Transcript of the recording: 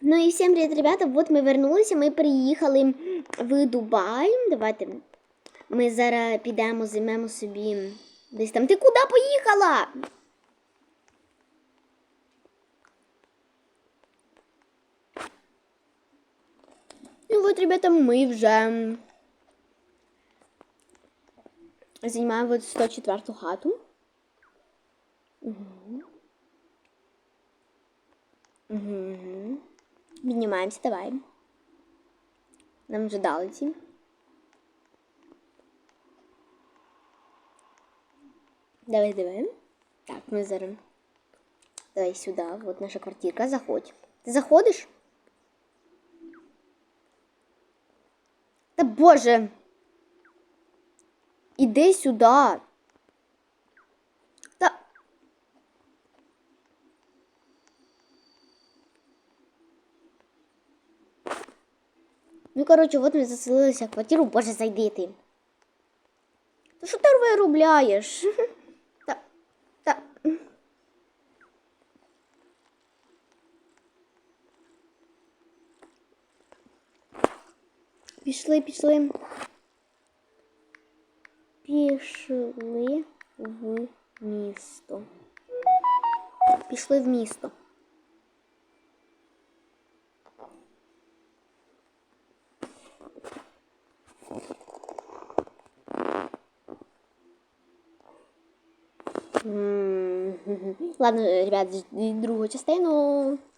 Ну і всім привіт, ребята. От ми вернулися. Ми приїхали в Дубай. Давайте ми зараз підемо, займемо собі десь там. Ти куди поїхала? І от, ребята, ми вже займаємо от 104 хату. Угу. Угу. Піднімаємося, давай. Нам вже дали ці. Давай, давай. Так, ми зараз. Давай сюди. Вот наша квартирка. Заходь. Ти заходиш? Та боже. Іди сюди. Ну, коротше, от ми заселилися в квартиру, боже, зайди ти. Та що ти виробляєш? Та, та. Пішли, пішли. Пішли в місто. Пішли в місто. Ладно, ребят, жди другу частину.